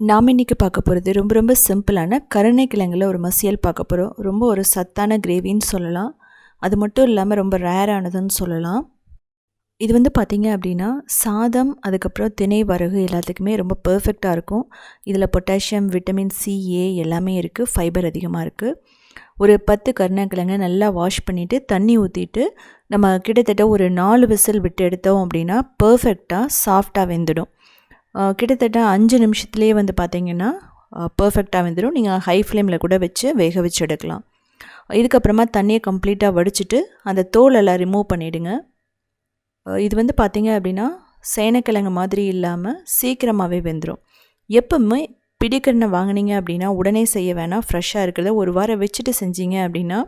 நாம் இன்றைக்கி பார்க்க போகிறது ரொம்ப ரொம்ப சிம்பிளான கருணை கிழங்குல ஒரு மசியல் பார்க்க போகிறோம் ரொம்ப ஒரு சத்தான கிரேவின்னு சொல்லலாம். அது மட்டும் இல்லாமல் ரொம்ப ரேரானதுன்னு சொல்லலாம். இது வந்து பார்த்திங்க அப்படின்னா சாதம் அதுக்கப்புறம் திணை வரகு எல்லாத்துக்குமே ரொம்ப பர்ஃபெக்டாக இருக்கும். இதில் பொட்டாசியம் விட்டமின் சி ஏ எல்லாமே இருக்குது ஃபைபர் அதிகமாக இருக்குது ஒரு பத்து கருணக்கிழங்கை நல்லா வாஷ் பண்ணிவிட்டு தண்ணி ஊற்றிட்டு நம்ம கிட்டத்தட்ட ஒரு நாலு விசில் விட்டு எடுத்தோம் அப்படின்னா பர்ஃபெக்டாக சாஃப்டாக வெந்துடும். கிட்டத்தட்ட அஞ்சு நிமிஷத்துலேயே வந்து பார்த்திங்கன்னா பர்ஃபெக்டாக வந்துடும் நீங்கள் ஹை ஃப்ளேமில் கூட வச்சு வேக வச்சு எடுக்கலாம். இதுக்கப்புறமா தண்ணியை கம்ப்ளீட்டாக வடிச்சிட்டு அந்த தோலெல்லாம் ரிமூவ் பண்ணிவிடுங்க இது வந்து பார்த்தீங்க அப்படின்னா சேனக்கிழங்கு மாதிரி இல்லாமல் சீக்கிரமாகவே வெந்துடும் எப்பவுமே பிடிக்கரணை வாங்கினீங்க அப்படின்னா உடனே செய்ய வேணாம். ஃப்ரெஷ்ஷாக இருக்கிறத ஒரு வாரம் வச்சுட்டு செஞ்சீங்க அப்படின்னா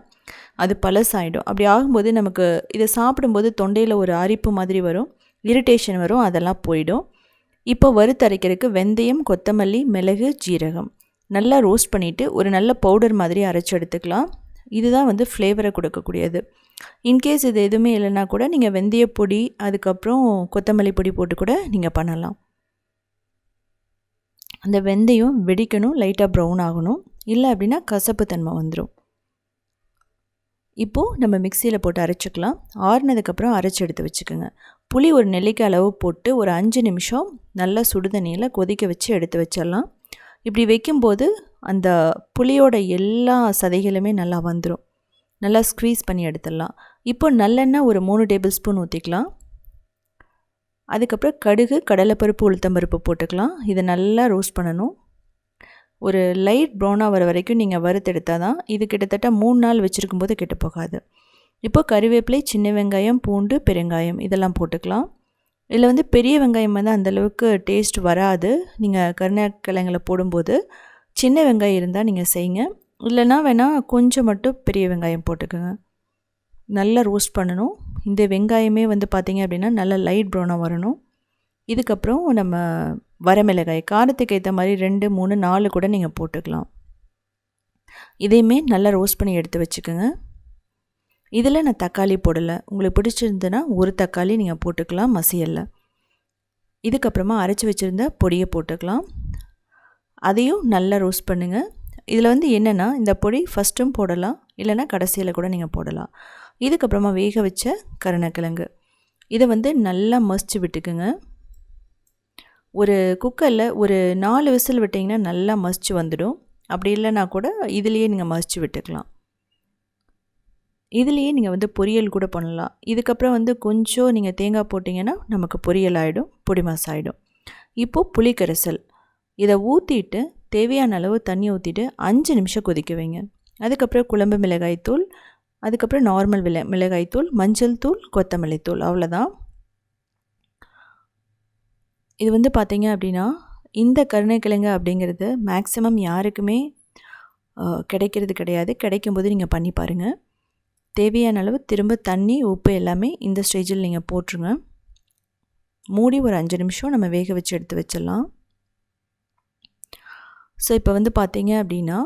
அது பழசாயிடும். அப்படி ஆகும்போது நமக்கு இதை சாப்பிடும்போது தொண்டையில் ஒரு அரிப்பு மாதிரி வரும் இரிட்டேஷன் வரும் அதெல்லாம் போயிடும். இப்போ வறுத்தரைக்கிறதுக்கு வெந்தயம் கொத்தமல்லி மிளகு ஜீரகம். நல்லா ரோஸ்ட் பண்ணிவிட்டு ஒரு நல்ல பவுடர் மாதிரி அரைச்சி எடுத்துக்கலாம். இதுதான் வந்து ஃப்ளேவரை கொடுக்கக்கூடியது. இன்கேஸ் இது எதுவுமே இல்லைன்னா கூட நீங்கள் வெந்தய பொடி அதுக்கப்புறம் கொத்தமல்லி பொடி போட்டு கூட நீங்கள் பண்ணலாம். அந்த வெந்தயம் வெடிக்கணும் லைட்டாக ப்ரௌன் ஆகணும். இல்லை அப்படின்னா கசப்பு தன்மை வந்துடும் இப்போது நம்ம மிக்சியில் போட்டு அரைச்சிக்கலாம். ஆறுனதுக்கப்புறம் அரைச்சி எடுத்து வச்சுக்கோங்க. புளி ஒரு நெல்லிக்காய் அளவு போட்டு ஒரு அஞ்சு நிமிஷம் நல்லா சுடுதண்ணியில் கொதிக்க வச்சு எடுத்து வச்சிடலாம். இப்படி வைக்கும்போது அந்த புளியோட எல்லா சதைகளுமே நல்லா வந்துடும் நல்லா ஸ்க்வீஸ் பண்ணி எடுத்துடலாம். இப்போ நல்லெண்ணெய் ஒரு மூணு டேபிள் ஸ்பூன் ஊற்றிக்கலாம் அதுக்கப்புறம் கடுகு கடலைப்பருப்பு உளுத்தம்பருப்பு போட்டுக்கலாம். இதை நல்லா ரோஸ்ட் பண்ணணும். ஒரு லைட் ப்ரௌனாக வர வரைக்கும் நீங்கள் வறுத்தெடுத்தால் தான் இது கிட்டத்தட்ட மூணு நாள் வச்சுருக்கும் போது கெட்டு போகாது. இப்போ கறிவேப்பிலை சின்ன வெங்காயம் பூண்டு பெருங்காயம் இதெல்லாம் போட்டுக்கலாம். இதில் வந்து பெரிய வெங்காயம் வந்து அந்தளவுக்கு டேஸ்ட் வராது. நீங்கள் கருணக்கிழங்குல போடும்போது சின்ன வெங்காயம் இருந்தால் நீங்கள் செய்யுங்க. இல்லைனா வேணால் கொஞ்சம் மட்டும் பெரிய வெங்காயம் போட்டுக்கோங்க. நல்லா ரோஸ்ட் பண்ணணும். இந்த வெங்காயமே வந்து பார்த்திங்க அப்படின்னா நல்லா லைட் ப்ரௌனாக வரணும். இதுக்கப்புறம் நம்ம வரமிளகாய் காரத்துக்கு ஏற்ற மாதிரி ரெண்டு மூணு நாலு கூட நீங்கள் போட்டுக்கலாம். இதையுமே நல்லா ரோஸ்ட் பண்ணி எடுத்து வச்சுக்கோங்க. இதில் நான் தக்காளி போடலை. உங்களுக்கு பிடிச்சிருந்துன்னா ஒரு தக்காளி நீங்கள் போட்டுக்கலாம் மசியலில். இதுக்கப்புறமா அரைச்சி வச்சுருந்த பொடியை போட்டுக்கலாம். அதையும் நல்லா ரோஸ்ட் பண்ணுங்கள் இதில் வந்து என்னென்னா இந்த பொடி ஃபஸ்ட்டும் போடலாம் இல்லைன்னா கடைசியில் கூட நீங்கள் போடலாம். இதுக்கப்புறமா வேக வச்ச கருணக்கிழங்கு. இதை வந்து நல்லா மசிச்சு விட்டுக்குங்க. ஒரு குக்கரில் ஒரு நாலு விசில் விட்டிங்கன்னா நல்லா மசிச்சு வந்துடும். அப்படி இல்லைன்னா கூட இதுலேயே நீங்கள் மசிச்சு விட்டுக்கலாம். இதுலேயே நீங்கள் வந்து பொரியல் கூட பண்ணலாம். இதுக்கப்புறம் வந்து கொஞ்சம் நீங்கள் தேங்காய் போட்டிங்கன்னா நமக்கு பொரியல் ஆகிடும் பொடிமாஸ் ஆகிடும் இப்போது புளிக்கரைசல். இதை ஊற்றிட்டு தேவையான அளவு தண்ணி ஊற்றிட்டு அஞ்சு நிமிஷம் கொதிக்க வைங்க. அதுக்கப்புறம் குழம்பு மிளகாய் தூள் அதுக்கப்புறம் நார்மல் விலை மிளகாய் தூள் மஞ்சள் தூள் கொத்தமல்லி தூள் அவ்வளோதான் இது வந்து பார்த்திங்க அப்படின்னா இந்த கருணைக்கிழங்கு அப்படிங்கிறது மேக்ஸிமம் யாருக்குமே கிடைக்கிறது கிடையாது. கிடைக்கும்போது நீங்கள் பண்ணி பாருங்கள் தேவையான அளவு திரும்ப தண்ணி உப்பு எல்லாமே இந்த ஸ்டேஜில் நீங்கள் போட்டுருங்க. மூடி ஒரு அஞ்சு நிமிஷம் நம்ம வேக வச்சு எடுத்து வச்சிடலாம். ஸோ இப்போ வந்து பார்த்தீங்க அப்படின்னா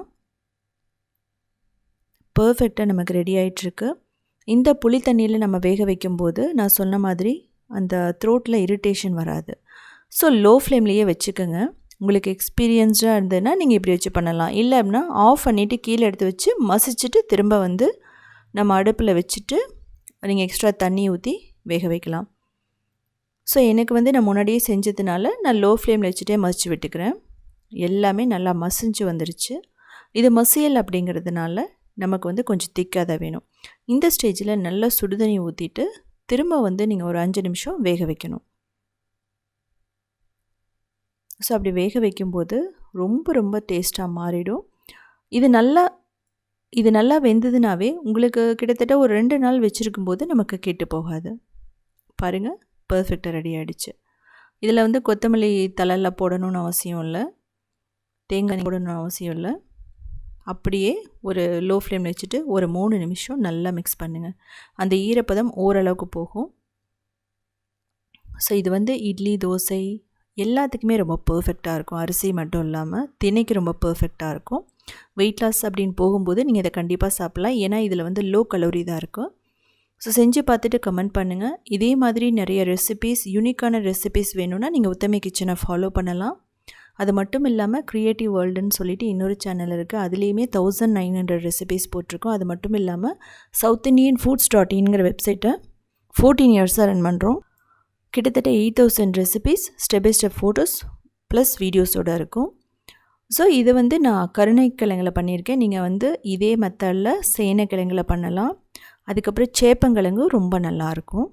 பர்ஃபெக்டாக நமக்கு ரெடி ஆகிட்டுருக்கு இந்த புளி தண்ணியில் நம்ம வேக வைக்கும்போது நான் சொன்ன மாதிரி அந்த த்ரோட்டில் இரிட்டேஷன் வராது. ஸோ லோ ஃப்ளேம்லேயே வச்சுக்கோங்க. உங்களுக்கு எக்ஸ்பீரியன்ஸ்டாக இருந்ததுன்னா நீங்கள் இப்படி வச்சு பண்ணலாம். இல்லை அப்படின்னா ஆஃப் பண்ணிவிட்டு கீழே எடுத்து வச்சு மசிச்சுட்டு திரும்ப வந்து நம்ம அடுப்பில் வச்சுட்டு நீங்கள் எக்ஸ்ட்ரா தண்ணி ஊற்றி வேக வைக்கலாம். ஸோ எனக்கு வந்து நான் முன்னாடியே செஞ்சதுனால நான் லோ ஃப்ளேமில் வச்சுட்டே மசிச்சு விட்டுக்கிறேன். எல்லாமே நல்லா மசிஞ்சு வந்துருச்சு. இது மசியல் அப்படிங்கிறதுனால நமக்கு வந்து கொஞ்சம் திக்காக தான் வேணும். இந்த ஸ்டேஜில் நல்லா சுடுதண்ணி ஊற்றிட்டு திரும்ப வந்து நீங்கள் ஒரு அஞ்சு நிமிஷம் வேக வைக்கணும். ஸோ அப்படி வேக வைக்கும்போது ரொம்ப ரொம்ப டேஸ்ட்டாக மாறிடும். இது நல்லா இது நல்லா வெந்ததுனாவே உங்களுக்கு கிட்டத்தட்ட ஒரு ரெண்டு நாள் வச்சுருக்கும் போது நமக்கு கெட்டு போகாது. பாருங்கள் பர்ஃபெக்டாக ரெடி ஆகிடுச்சு இதில் வந்து கொத்தமல்லி தலையில் போடணும்னு அவசியம் இல்லை. தேங்காய் போடணும்னு அவசியம் இல்லை. அப்படியே ஒரு லோ ஃப்ளேமில் வச்சுட்டு ஒரு மூணு நிமிஷம் நல்லா மிக்ஸ் பண்ணுங்கள் அந்த ஈரப்பதம் ஓரளவுக்கு போகும். ஸோ இது வந்து இட்லி தோசை எல்லாத்துக்குமே ரொம்ப பர்ஃபெக்டாக இருக்கும். அரிசி மட்டும் இல்லாமல் திணைக்கு ரொம்ப பர்ஃபெக்டாக இருக்கும். வெயிட் லாஸ் அப்படின்னு போகும்போது நீங்கள் இதை கண்டிப்பாக சாப்பிட்லாம். ஏன்னா இதில் வந்து லோ கலோரி தான் இருக்கும். ஸோ செஞ்சு பார்த்துட்டு கமெண்ட் பண்ணுங்கள் இதே மாதிரி நிறைய ரெசிபீஸ் யூனிக்கான ரெசிபீஸ் வேணும்னா நீங்கள் உத்தமி கிச்சனை ஃபாலோ பண்ணலாம். அது மட்டும் இல்லாமல் க்ரியேட்டிவ் வேர்ல்டுன்னு சொல்லிட்டு இன்னொரு சேனல் இருக்குது அதுலேயுமே தௌசண்ட் நைன் ஹண்ட்ரட் ரெசிபீஸ் போட்டிருக்கோம். அது மட்டும் இல்லாமல் சவுத் இண்டியன் ஃபுட்ஸ் டாட் இன்ங்கிற வெப்சைட்டை ஃபோர்டீன் இயர்ஸாக ரன் பண்ணுறோம் கிட்டத்தட்ட eight thousand recipes step by step photos plus வீடியோஸோடு இருக்கும். ஸோ இது வந்து நான் கருணைக்கிழங்கில் பண்ணியிருக்கேன். நீங்கள் வந்து இதே மெத்தடில் சேனைக்கிழங்கில் பண்ணலாம். அதுக்கப்புறம் சேப்பங்கிழங்கு ரொம்ப நல்லாயிருக்கும்